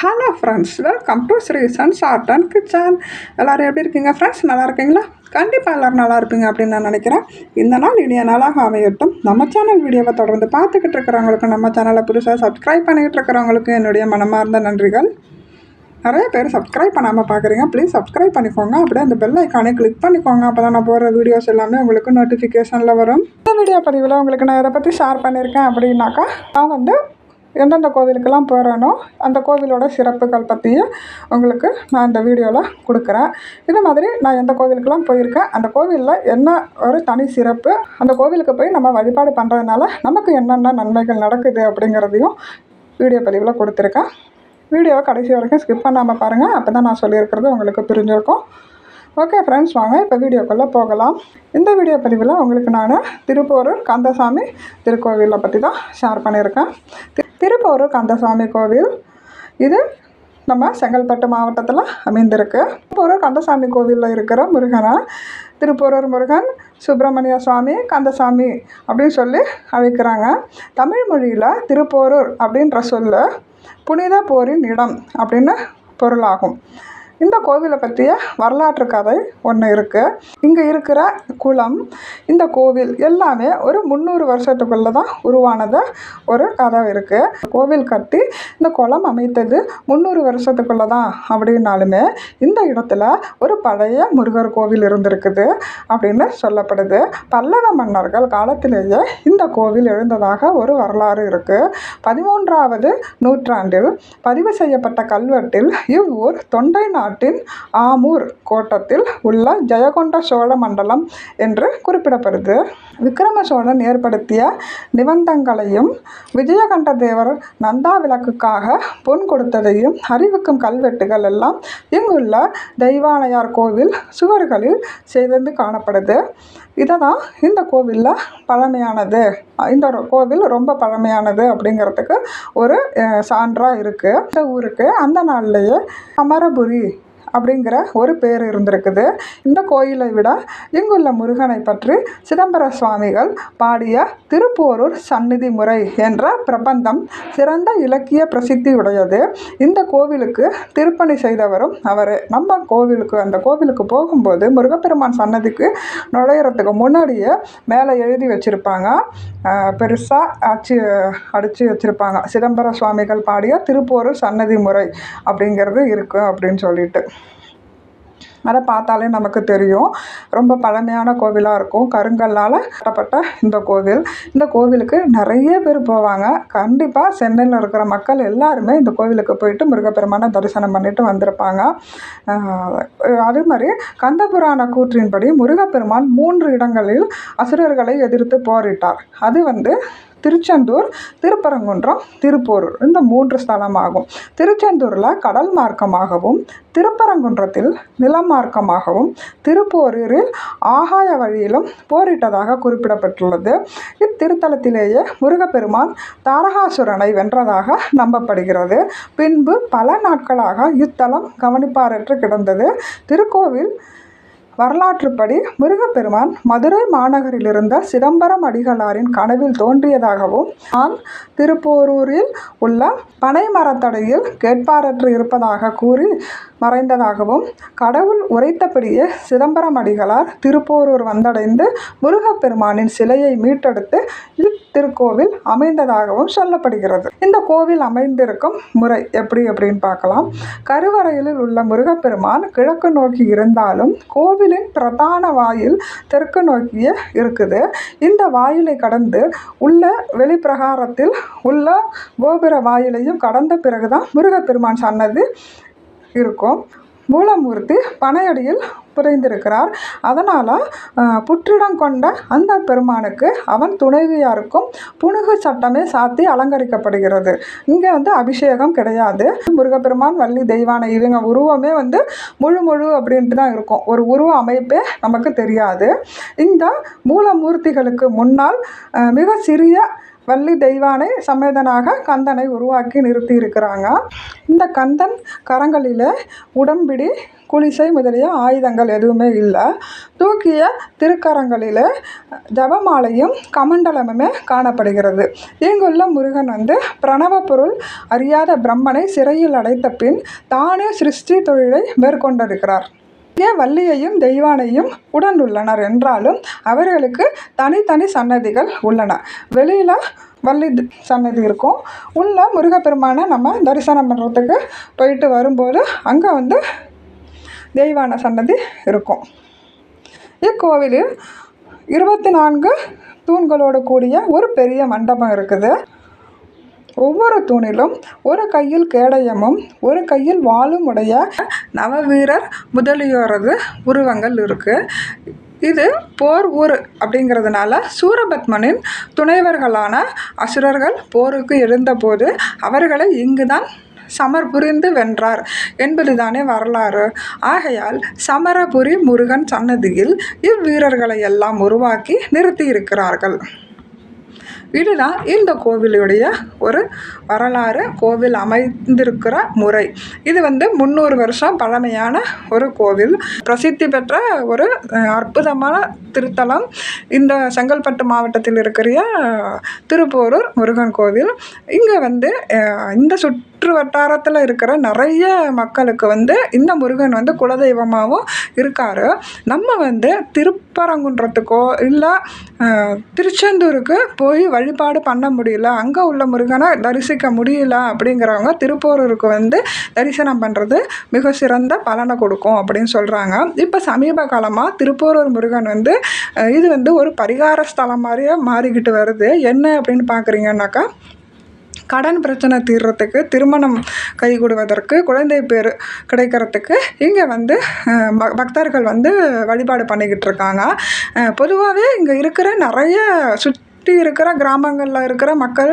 Hello friends welcome to Sri sons art and kitchen எல்லோரும் எப்படி இருக்கீங்க ஃப்ரெண்ட்ஸ் நல்லா இருக்கீங்களா? கண்டிப்பாக எல்லோரும் நல்லா இருப்பீங்க அப்படின்னு நான் நினைக்கிறேன். இந்த நாள் இனிய நாளாக அமையட்டும். நம்ம சேனல் வீடியோவை தொடர்ந்து பார்த்துக்கிட்டு இருக்கிறவங்களுக்கு நம்ம சேனலை புதுசாக சப்ஸ்கிரைப் பண்ணிக்கிட்டு இருக்கிறவங்களுக்கு என்னுடைய மனமார்ந்த நன்றிகள். நிறைய பேர் சப்ஸ்கிரைப் பண்ணாமல் பார்க்குறீங்க. ப்ளீஸ் சப்ஸ்கிரைப் பண்ணிக்கோங்க. அப்படியே அந்த பெல் ஐக்கானே கிளிக் பண்ணிக்கோங்க. அப்போ தான் நான் போகிற வீடியோஸ் எல்லாமே உங்களுக்கு நோட்டிஃபிகேஷனில் வரும். இந்த வீடியோ பதிவில் உங்களுக்கு நான் இதை பற்றி ஷேர் பண்ணியிருக்கேன் அப்படின்னாக்கா நான் வந்து எந்தெந்த கோவிலுக்கெல்லாம் போகிறேனோ அந்த கோவிலோட சிறப்புகள் பற்றியும் உங்களுக்கு நான் இந்த வீடியோவில் கொடுக்குறேன். இது மாதிரி நான் எந்த கோவிலுக்கெல்லாம் போயிருக்கேன் அந்த கோவிலில் என்ன ஒரு தனி சிறப்பு அந்த கோவிலுக்கு போய் நம்ம வழிபாடு பண்ணுறதுனால நமக்கு என்னென்ன நன்மைகள் நடக்குது அப்படிங்கிறதையும் வீடியோ பதிவில் கொடுத்துருக்கேன். வீடியோவை கடைசி வரைக்கும் ஸ்கிப் பண்ணாமல் பாருங்கள் அப்போ தான் நான் சொல்லியிருக்கிறது உங்களுக்கு புரிஞ்சிருக்கும். ஓகே ஃப்ரெண்ட்ஸ் வாங்க இப்போ வீடியோக்குள்ளே போகலாம். இந்த வீடியோ பதிவில் உங்களுக்கு நான் திருப்போரூர் கந்தசாமி திருக்கோவிலை பற்றி தான் ஷேர் பண்ணியிருக்கேன். திருப்பூர் கந்தசாமி கோவில். இது நம்ம செங்கல்பட்டு மாவட்டத்தில் அமைந்திருக்கு. திருப்போரூர் கந்தசாமி கோவிலில் இருக்கிற முருகனை திருப்போரூர் முருகன் சுப்பிரமணிய சுவாமி கந்தசாமி அப்படின்னு சொல்லி அழைக்கிறாங்க. தமிழ் மொழியில் திருப்போரூர் அப்படின்ற சொல்லு புனித போரின் இடம் அப்படின்னு பொருளாகும். இந்த கோவிலை பற்றிய வரலாற்று கதை ஒன்று இருக்குது இங்கே இருக்கிற குளம் இந்த கோவில் எல்லாமே ஒரு முந்நூறு வருஷத்துக்குள்ளே தான் உருவானது ஒரு கதை இருக்குது கோவில் கட்டி இந்த குளம் அமைத்தது முந்நூறு வருஷத்துக்குள்ளே தான் அப்படின்னாலுமே இந்த இடத்துல ஒரு பழைய முருகர் கோவில் இருந்திருக்குது அப்படின்னு சொல்லப்படுது. பல்லவ மன்னர்கள் காலத்திலேயே இந்த கோவில் எழுந்ததாக ஒரு வரலாறு இருக்குது பதிமூன்றாவது நூற்றாண்டில் பதிவு செய்யப்பட்ட கல்வெட்டில் இவ்வூர் தொண்டை நாட்டின் ஆமூர் கோட்டத்தில் உள்ள ஜெயகொண்ட சோழ மண்டலம் என்று குறிப்பிடப்படுது. விக்ரம சோழன் ஏற்படுத்திய நிபந்தங்களையும் விஜயகண்ட தேவர் நந்தா விளக்குக்காக பொன் கொடுத்ததையும் அறிவிக்கும் கல்வெட்டுகள் எல்லாம் இங்குள்ள தெய்வானையார் கோவில் சுவர்களில் செய்து காணப்படுது. இதை தான் இந்த கோவிலில் பழமையானது. இந்த கோவில் ரொம்ப பழமையானது அப்படிங்கிறதுக்கு ஒரு சான்றாக இருக்குது இந்த ஊருக்கு அந்த நாள்லேயே அமரபுரி அப்படிங்கிற ஒரு பேர் இருந்திருக்குது. இந்த கோயிலை விட இங்குள்ள முருகனை பற்றி சிதம்பர சுவாமிகள் பாடிய திருப்போரூர் சந்நிதி முறை என்ற பிரபந்தம் சிறந்த இலக்கிய பிரசித்தி உடையது. இந்த கோவிலுக்கு திருப்பணி செய்தவரும் அவர். நம்ம கோவிலுக்கு அந்த கோவிலுக்கு போகும்போது முருகப்பெருமான் சன்னதிக்கு நுழையிறதுக்கு முன்னாடியே மேலே எழுதி வச்சுருப்பாங்க. பெருசாக அச்சு அடித்து வச்சுருப்பாங்க. சிதம்பர சுவாமிகள் பாடிய திருப்போரூர் சன்னதி முறை அப்படிங்கிறது இருக்குது அப்படின்னு சொல்லிட்டு. அதை பார்த்தாலே நமக்கு தெரியும். ரொம்ப பழமையான கோவிலாக இருக்கும். கருங்கல்லால் கட்டப்பட்ட இந்த கோவில். இந்த கோவிலுக்கு நிறைய பேர் போவாங்க. கண்டிப்பாக சென்னையில் இருக்கிற மக்கள் எல்லாருமே இந்த கோவிலுக்கு போயிட்டு முருகப்பெருமானை தரிசனம் பண்ணிட்டு வந்திருப்பாங்க. அதே மாதிரி கந்தபுராண கூற்றின்படி முருகப்பெருமான் மூன்று இடங்களில் அசுரர்களை எதிர்த்து போரிட்டார். அது வந்து திருச்செந்தூர் திருப்பரங்குன்றம் திருப்போரூர். இந்த மூன்று ஸ்தலமாகும். திருச்செந்தூரில் கடல் மார்க்கமாகவும் திருப்பரங்குன்றத்தில் நிலம் மார்க்கமாகவும் திருப்போரூரில் ஆகாய வழியிலும் போரிட்டதாக குறிப்பிடப்பட்டுள்ளது. இத்திருத்தலத்திலேயே முருகப்பெருமான் தாரகாசுரனை வென்றதாக நம்பப்படுகிறது. பின்பு பல நாட்களாக இத்தலம் கவனிப்பாரற்று கிடந்தது. திருக்கோவில் வரலாற்றுப்படி முருகப்பெருமான் மதுரை மாநகரிலிருந்த சிதம்பரம் அடிகளாரின் கனவில் தோன்றியதாகவும் நான் திருப்போரூரில் உள்ள பனை மரத்தடையில் கேட்பாரற்று இருப்பதாக கூறி மறைந்ததாகவும் கடவுள் உரைத்தபடியே சிதம்பரம் அடிகளார் திருப்போரூர் வந்தடைந்து முருகப்பெருமானின் சிலையை மீட்டெடுத்து இத்திருக்கோவில் அமைந்ததாகவும் சொல்லப்படுகிறது. இந்த கோவில் அமைந்திருக்கும் முறை எப்படி அப்படின்னு பார்க்கலாம். கருவறையில் உள்ள முருகப்பெருமான் கிழக்கு நோக்கி இருந்தாலும் கோவிலின் பிரதான வாயில் தெற்கு நோக்கியே இருக்குது. இந்த வாயிலை கடந்து உள்ள வெளிப்பிரகாரத்தில் உள்ள கோபுர வாயிலையும் கடந்த பிறகுதான் முருகப்பெருமான் சன்னதி இருக்கும். மூலமூர்த்தி பனையடியில் புரிந்திருக்கிறார் அதனால் புற்றிடம் கொண்ட அந்த பெருமானுக்கு அவன் துணைவியாருக்கும் புனுகு சட்டமே சாத்தி அலங்கரிக்கப்படுகிறது. இங்கே வந்து அபிஷேகம் கிடையாது. முருகப்பெருமான் வள்ளி தெய்வானை இவங்க உருவமே வந்து முழு முழு அப்படின்ட்டு தான் இருக்கும். ஒரு உருவ அமைப்பே நமக்கு தெரியாது. இந்த மூலமூர்த்திகளுக்கு முன்னால் மிக சிறிய வள்ளி தெய்வானை சமேதனாக கந்தனை உருவாக்கி நிறுத்தி இருக்கிறாங்க இந்த கந்தன் கரங்களில் உடம்பிடி குளிசை முதலிய ஆயுதங்கள் எதுவுமே இல்லை. தூக்கிய திருக்கரங்களில் ஜபமாலையும் கமண்டலமுமே காணப்படுகிறது. இங்குள்ள முருகன் வந்து பிரணவ பொருள் அறியாத பிரம்மனை சிறையில் அடைத்த பின் தானே சிருஷ்டி தொழிலை மேற்கொண்டிருக்கிறார். இங்கே வள்ளியையும் தெய்வானையும் உடன் உள்ளனர் என்றாலும் அவர்களுக்கு தனித்தனி சன்னதிகள் உள்ளன. வெளியில் வள்ளி சன்னதி இருக்கும். உள்ள முருகப்பெருமானை நம்ம தரிசனம் பண்ணுறதுக்கு போயிட்டு வரும்போது அங்கே வந்து தெய்வான சன்னதி இருக்கும். இக்கோவிலில் இருபத்தி நான்கு தூண்களோடு கூடிய ஒரு பெரிய மண்டபம் இருக்குது. ஒவ்வொரு தூணிலும் ஒரு கையில் கேடயமும் ஒரு கையில் வாளும் உடைய நவவீரர் முதலியோரது உருவங்கள் இருக்கு. இது போர் ஊர் அப்படிங்கிறதுனால சூரபத்மனின் துணைவர்களான அசுரர்கள் போருக்கு எழுந்தபோது அவர்களை இங்குதான் சமர் புரிந்து வென்றார் என்பதுதானே வரலாறு. ஆகையால் சமரபுரி முருகன் சன்னதியில் இவ்வீரர்களை எல்லாம் உருவாக்கி நிறுத்தியிருக்கிறார்கள். இதுதான் இந்த கோவிலுடைய ஒரு வரலாறு கோவில் அமைந்திருக்கிற முறை. இது வந்து முந்நூறு வருஷம் பழமையான ஒரு கோவில். பிரசித்தி பெற்ற ஒரு அற்புதமான திருத்தலம் இந்த செங்கல்பட்டு மாவட்டத்தில் இருக்கிற திருப்போரூர் முருகன் கோவில். இங்கே வந்து இந்த சுற்று வட்டாரத்தில் இருக்கிற நிறைய மக்களுக்கு வந்து இந்த முருகன் வந்து குலதெய்வமாகவும் இருக்கார். நம்ம வந்து திருப்பரங்குன்றத்துக்கோ இல்லை திருச்செந்தூருக்கு போய் வழிபாடு பண்ண முடியல. அங்கே உள்ள முருகனை தரிசிக்க முடியல அப்படிங்கிறவங்க திருப்போரூருக்கு வந்து தரிசனம் பண்ணுறது மிக சிறந்த பலனை கொடுக்கும் அப்படின்னு சொல்கிறாங்க இப்போ சமீப காலமாக திருப்போரூர் முருகன் வந்து இது வந்து ஒரு பரிகார ஸ்தலம் மாதிரியே மாறிக்கிட்டு வருது. என்ன அப்படின்னு பார்க்குறீங்கன்னாக்கா கடன் பிரச்சனை தீர்றதுக்கு திருமணம் கைகூடுவதற்கு குழந்தை பேர் கிடைக்கிறதுக்கு இங்கே வந்து பக்தர்கள் வந்து வழிபாடு பண்ணிக்கிட்டு இருக்காங்க. பொதுவாகவே இங்கே இருக்கிற நிறைய சுத் சுற்றி இருக்கிற கிராமங்களில் இருக்கிற மக்கள்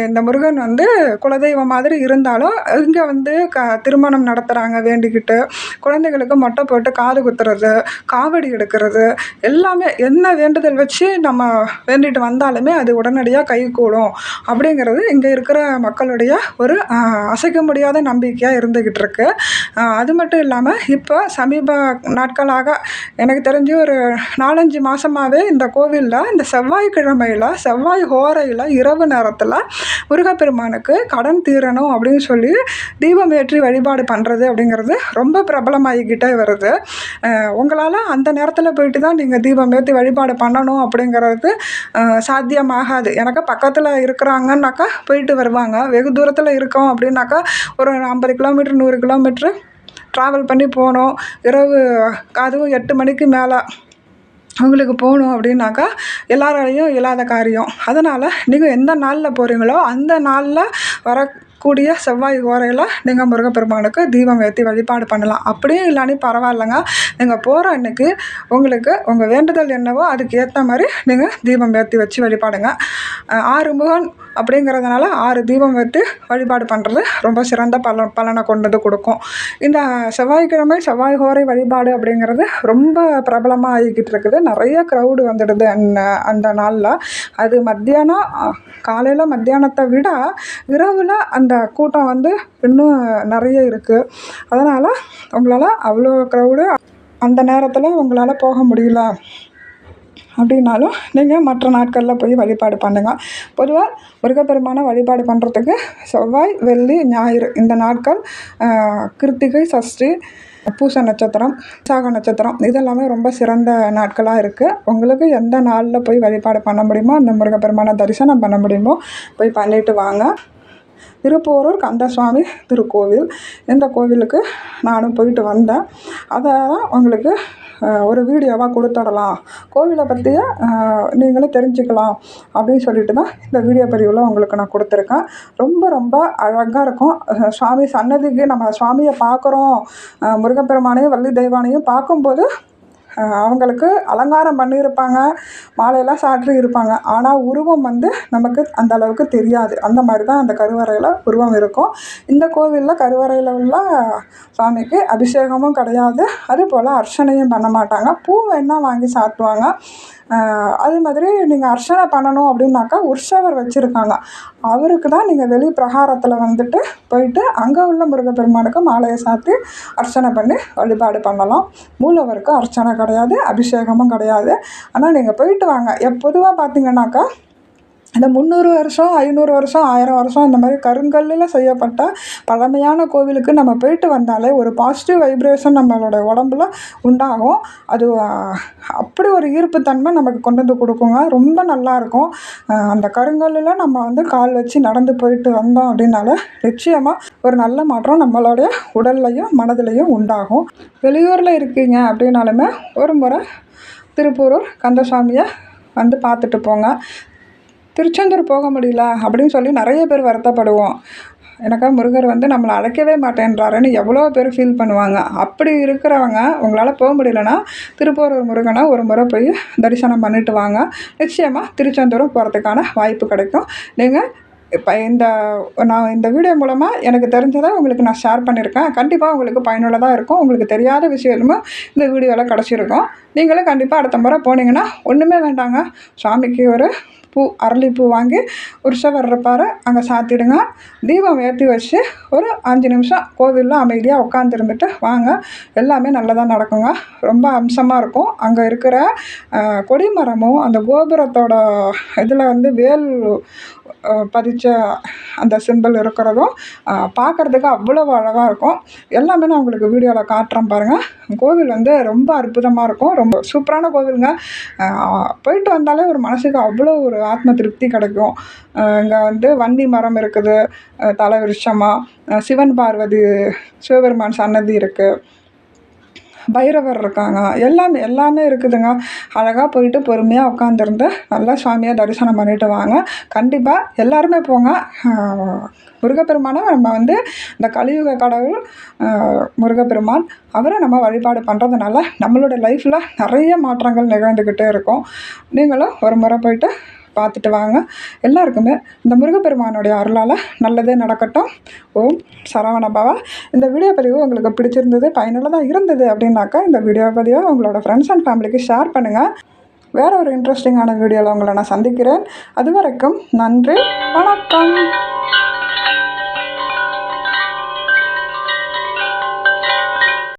இந்த முருகன் வந்து குலதெய்வம் மாதிரி இருந்தாலும் இங்கே வந்து க திருமணம் நடத்துகிறாங்க வேண்டிக்கிட்டு குழந்தைகளுக்கு மொட்டை போட்டு காது குத்துறது காவடி எடுக்கிறது எல்லாமே என்ன வேண்டுதல் வச்சு நம்ம வேண்டிட்டு வந்தாலுமே அது உடனடியாக கைகூடும் அப்படிங்கிறது இங்கே இருக்கிற மக்களுடைய ஒரு அசைக்க முடியாத நம்பிக்கையாக இருந்துக்கிட்டு இருக்கு அது மட்டும் இல்லாமல் இப்போ சமீப நாட்களாக எனக்கு தெரிஞ்சு ஒரு நாலஞ்சு மாதமாகவே இந்த கோவிலில் இந்த செவ்வாய்க்கிழமையில் செவ்வாய் ஹோரையில் இரவு நேரம் நேரத்தில் முருகப்பெருமானுக்கு கடன் தீரணும் அப்படின்னு சொல்லி தீபம் ஏற்றி வழிபாடு பண்ணுறது அப்படிங்கிறது ரொம்ப பிரபலமாகிக்கிட்டே வருது. உங்களால் அந்த நேரத்தில் போயிட்டு தான் நீங்கள் தீபம் ஏற்றி வழிபாடு பண்ணணும் அப்படிங்கிறது சாத்தியமாகாது. எனக்கு பக்கத்தில் இருக்கிறாங்கன்னாக்கா போயிட்டு வருவாங்க. வெகு தூரத்தில் இருக்கோம் அப்படின்னாக்கா ஒரு ஐம்பது கிலோமீட்டர் நூறு கிலோமீட்ரு ட்ராவல் பண்ணி போகணும் இரவு அதுவும் எட்டு மணிக்கு மேலே உங்களுக்கு போகணும் அப்படின்னாக்கா எல்லாராலையும் இல்லாத காரியம். அதனால் நீங்கள் எந்த நாளில் போகிறீங்களோ அந்த நாளில் வரக்கூடிய செவ்வாய் ஓரையில் நீங்கள் முருகப்பெருமானுக்கு தீபம் ஏற்றி வழிபாடு பண்ணலாம். அப்படியும் இல்லைன்னு பரவாயில்லைங்க. நீங்கள் போகிற அன்னைக்கு உங்களுக்கு உங்கள் வேண்டுதல் என்னவோ அதுக்கு ஏற்ற மாதிரி நீங்கள் தீபம் ஏற்றி வச்சு வழிபாடுங்க. அஹ் ஆறு முகன் அப்படிங்கிறதுனால ஆறு தீபம் வைத்து வழிபாடு பண்ணுறது ரொம்ப சிறந்த பலன் பலனை கொண்டது கொடுக்கும். இந்த செவ்வாய்க்கிழமை செவ்வாய் ஹோரை வழிபாடு அப்படிங்கிறது ரொம்ப பிரபலமாக ஆகிக்கிட்டு இருக்குது. நிறைய க்ரௌடு வந்துடுது அந்த அந்த நாளில். அது மத்தியானம் காலையில் மத்தியானத்தை விட இரவில் அந்த கூட்டம் வந்து இன்னும் நிறைய இருக்குது அதனால் உங்களால் அவ்வளோ க்ரௌடு அந்த நேரத்தில் உங்களால் போக முடியல. அப்படின்னாலும் நீங்கள் மற்ற நாட்களில் போய் வழிபாடு பண்ணுங்கள் பொதுவாக முருகப்பெருமானை வழிபாடு பண்ணுறதுக்கு செவ்வாய் வெள்ளி ஞாயிறு இந்த நாட்கள் கிருத்திகை சஷ்டி பூச நட்சத்திரம் சாக நட்சத்திரம் இதெல்லாமே ரொம்ப சிறந்த நாட்களாக இருக்குது உங்களுக்கு எந்த நாளில் போய் வழிபாடு பண்ண முடியுமோ அந்த முருகப்பெருமானை தரிசனம் பண்ண முடியுமோ போய் பண்ணிட்டு வாங்க. திருப்போரூர் கந்தசுவாமி திருக்கோவில். இந்த கோவிலுக்கு நானும் போயிட்டு வந்தேன். அதை தான் உங்களுக்கு ஒரு வீடியோவாக கொடுத்துடலாம். கோவிலை பற்றிய நீங்களும் தெரிஞ்சுக்கலாம் அப்படின்னு சொல்லிட்டு தான் இந்த வீடியோ பதிவில் உங்களுக்கு நான் கொடுத்துருக்கேன். ரொம்ப ரொம்ப அழகாக இருக்கும். சுவாமி சன்னதிக்கு நம்ம சுவாமியை பார்க்குறோம். முருகப்பெருமானையும் வள்ளி தெய்வானையும் பார்க்கும்போது அவங்களுக்கு அலங்காரம் பண்ணியிருப்பாங்க மாலையெல்லாம் சாற்றி இருப்பாங்க. ஆனால் உருவம் வந்து நமக்கு அந்த அளவுக்கு தெரியாது. அந்த மாதிரி தான் அந்த கருவறையில் உருவம் இருக்கும். இந்த கோவிலில் கருவறையில் உள்ள சாமிக்கு அபிஷேகமும் கிடையாது. அதுபோல் அர்ச்சனையும் பண்ண மாட்டாங்க. பூ வேணால் வாங்கி சாத்துவாங்க. அது மாதிரி நீங்கள் அர்ச்சனை பண்ணணும் அப்படின்னாக்கா உற்சவர் வச்சுருக்காங்க. அவருக்கு தான் நீங்கள் வெளி பிரகாரத்தில் வந்துட்டு போயிட்டு அங்கே உள்ள முருகப்பெருமானுக்கு மாலையை சாத்தி அர்ச்சனை பண்ணி வழிபாடு பண்ணலாம். மூலவருக்கு அர்ச்சனை கிடையாது அபிஷேகமும் கிடையாது. ஆனால் நீங்கள் போயிட்டு வாங்க. எப் பொதுவாக பார்த்தீங்கன்னாக்கா இந்த முந்நூறு வருஷம் ஐநூறு வருஷம் ஆயிரம் வருஷம் இந்த மாதிரி கருங்கல்லில் செய்யப்பட்ட பழமையான கோவிலுக்கு நம்ம போயிட்டு வந்தாலே ஒரு பாசிட்டிவ் வைப்ரேஷன் நம்மளோட உடம்புல உண்டாகும். அது அப்படி ஒரு ஈர்ப்புத்தன்மை நமக்கு கொண்டு வந்து கொடுக்குங்க. ரொம்ப நல்லா இருக்கும். அந்த கருங்கல்லில் நம்ம வந்து கால் வச்சு நடந்து போயிட்டு வந்தோம் அப்படின்னால நிச்சயமாக ஒரு நல்ல மாற்றம் நம்மளுடைய உடல்லையும் மனதிலையும் உண்டாகும். வெளியூரில் இருக்கீங்க அப்படின்னாலுமே ஒரு முறை திருப்பூரூர் கந்தசாமியை வந்து பார்த்துட்டு போங்க. திருச்செந்தூர் போக முடியல அப்படின்னு சொல்லி நிறைய பேர் வருத்தப்படுவோம். எனக்கா முருகர் வந்து நம்மளை அழைக்கவே மாட்டேன்றாருன்னு எவ்வளோ பேர் ஃபீல் பண்ணுவாங்க. அப்படி இருக்கிறவங்க உங்களால் போக முடியலன்னா திருப்போரூர் முருகனை ஒரு முறை போய் தரிசனம் பண்ணிட்டு வாங்க. நிச்சயமாக திருச்செந்தூரும் போகிறதுக்கான வாய்ப்பு கிடைக்கும். நீங்கள் இப்போ இந்த நான் இந்த வீடியோ மூலமாக எனக்கு தெரிஞ்சதை உங்களுக்கு நான் ஷேர் பண்ணியிருக்கேன். கண்டிப்பாக உங்களுக்கு பயனுள்ளதாக இருக்கும். உங்களுக்கு தெரியாத விஷயமும் இந்த வீடியோவில் கிடச்சிருக்கும். நீங்களும் கண்டிப்பாக அடுத்த முறை போனீங்கன்னா ஒன்றுமே வேண்டாங்க. சாமிக்கு ஒரு பூ அரளிப்பூ வாங்கி உற்சவர் இருப்பார் அங்கே சாத்திடுங்க. தீபம் ஏற்றி வச்சு ஒரு அஞ்சு நிமிஷம் கோவிலில் அமைதியாக உட்காந்துருந்துட்டு வாங்க. எல்லாமே நல்லதாக நடக்குங்க. ரொம்ப அம்சமாக இருக்கும். அங்கே இருக்கிற கொடிமரமும் அந்த கோபுரத்தோட இதில் வந்து வேல் பதி பதிச்ச அந்த சிம்பிள் இருக்கிறதும் பார்க்குறதுக்கு பார்க்கறதுக்கு அவ்வளோ அழகாக இருக்கும். எல்லாமே நான் உங்களுக்கு வீடியோவில் காட்டுறேன் பாருங்கள் கோவில் வந்து ரொம்ப அற்புதமாக இருக்கும். ரொம்ப சூப்பரான கோவிலுங்க. போயிட்டு வந்தாலே ஒரு மனசுக்கு அவ்வளோ ஒரு ஆத்ம திருப்தி கிடைக்கும். இங்கே வந்து வந்தி மரம் இருக்குது. தலை விருட்சமாக சிவன் பார்வதி சிவபெருமான் சன்னதி இருக்குது பைரவர் இருக்காங்க. எல்லாமே எல்லாமே இருக்குதுங்க. அழகாக போயிட்டு பொறுமையாக உட்காந்துருந்து நல்லா சுவாமியை தரிசனம் பண்ணிட்டு வாங்க. கண்டிப்பாக எல்லாருமே போங்க. முருகப்பெருமானை நம்ம வந்து இந்த கலியுக கடவுள் முருகப்பெருமான் அவரை நம்ம வழிபாடு பண்ணுறதுனால நம்மளோட லைஃப்பில் நிறைய மாற்றங்கள் நிகழ்ந்துக்கிட்டே இருக்கும். நீங்களும் ஒரு முறை போயிட்டு பார்த்துட்டு வாங்க. எல்லாருக்குமே இந்த முருகப்பெருமானுடைய அருளால் நல்லதே நடக்கட்டும். ஓம் சரவண பவா. இந்த வீடியோ பதிவு உங்களுக்கு பிடிச்சிருந்தது பயனுள்ளதாக இருந்தது அப்படின்னாக்கா இந்த வீடியோ பதிவை உங்களோட ஃப்ரெண்ட்ஸ் அண்ட் ஃபேமிலிக்கு ஷேர் பண்ணுங்கள் வேற ஒரு இன்ட்ரெஸ்டிங்கான வீடியோவில் உங்களை நான் சந்திக்கிறேன். அது வரைக்கும் நன்றி வணக்கம்.